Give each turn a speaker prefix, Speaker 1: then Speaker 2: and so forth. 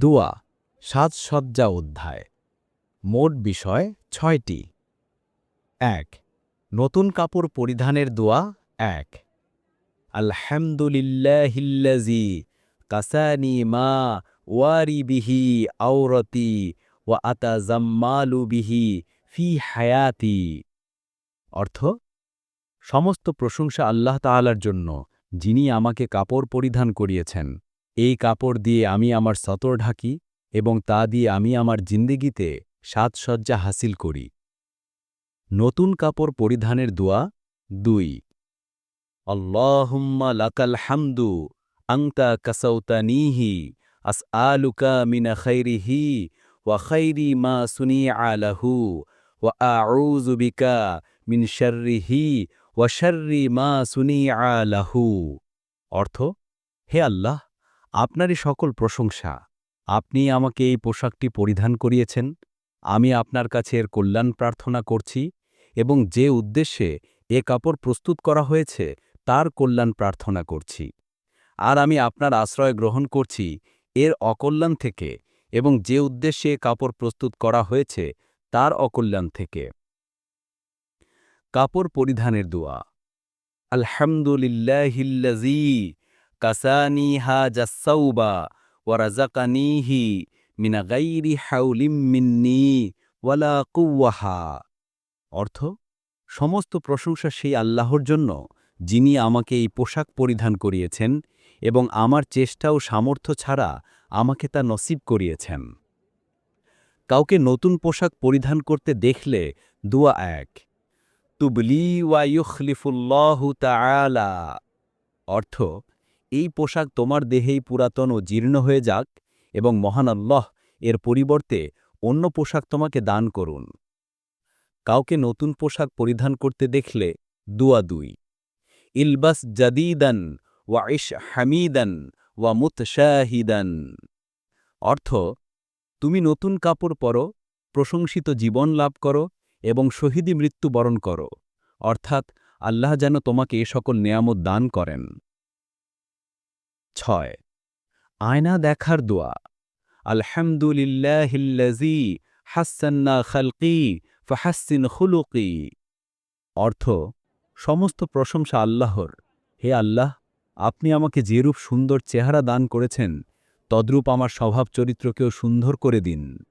Speaker 1: দোয়া সাজসজ্জা অধ্যায়, মোট বিষয় ছয়টি। এক, নতুন কাপড় পরিধানের দোয়া, এক। আলহামদুলিল্লাহিল্লাজি কাসানি মা ওয়ারি বিহি আওরতি ওয়া আতা জাম্মালু বিহি ফি হায়াতি। অর্থ, সমস্ত প্রশংসা আল্লাহ তাআলার জন্য, যিনি আমাকে কাপড় পরিধান করিয়েছেন। এই কাপড় দিয়ে আমি আমার সতর ঢাকি এবং তা দিয়ে আমি আমার জিন্দিগিতে সাজসজ্জা হাসিল করি। নতুন কাপড় পরিধানের দোয়া, দুই। আল্লাহুম্মা লাকাল হামদু, আংতা কাসাউতানিহি আস আলুকা মিনা খৈরিহি ওয়া খৈরি মা সুনি আলাহু ওয়া আউযু বিকা মিন শাররিহি, ওয়া শর্রি মা সুনি আলাহু অর্থ, হে আল্লাহ আপনারই সকল প্রশংসা। আপনি আমাকে এই পোশাকটি পরিধান করিয়েছেন। আমি আপনার কাছে এর কল্যাণ প্রার্থনা করছি এবং যে উদ্দেশ্যে এ কাপড় প্রস্তুত করা হয়েছে, তার কল্যাণ প্রার্থনা করছি। আর আমি আপনার আশ্রয় গ্রহণ করছি এর অকল্যাণ থেকে এবং যে উদ্দেশ্যে কাপড় প্রস্তুত করা হয়েছে, তার অকল্যাণ থেকে। কাপড় পরিধানের দোয়া। আলহামদুলিল্লাহিল্লাজি কাসানি হা জাসাউবা ওয়ারাজাকানিহি মিনা গাইরি হাউলিম মিন্নি ওয়ালা কুওয়াহা অর্থ, সমস্ত প্রশংসা সেই আল্লাহর জন্য, যিনি আমাকে এই পোশাক পরিধান করিয়েছেন এবং আমার চেষ্টা ও সামর্থ্য ছাড়া আমাকে তা নসিব করিয়েছেন। কাউকে নতুন পোশাক পরিধান করতে দেখলে দুয়া এক, তুবলি ওয়া ইউখলিফুল্লাহু তাআলা। অর্থ এই পোশাক তোমার দেহেই পুরাতন ও জীর্ণ হয়ে যাক এবং মহান আল্লাহ এর পরিবর্তে অন্য পোশাক তোমাকে দান করুন। কাউকে নতুন পোশাক পরিধান করতে দেখলে দুয়া দুই। ইলবাস জাদিদান ওয়া ইশ হামিদান ওয়া মুতশাহিদান। অর্থ, তুমি নতুন কাপড় পরো, প্রশংসিত জীবন লাভ করো এবং শহীদি মৃত্যু বরণ করো। অর্থাৎ আল্লাহ যেন তোমাকে এ সকল নেয়ামত দান করেন। ছয়। আয়না দেখার দোয়া। আলহামদুলিল্লাহিল্লাজি হাসান্না খালকি ফাহাসিন খুলুকি। অর্থ, সমস্ত প্রশংসা আল্লাহর। হে আল্লাহ, আপনি আমাকে যেরূপ সুন্দর চেহারা দান করেছেন, তদ্রূপ আমার স্বভাব চরিত্রকেও সুন্দর করে দিন।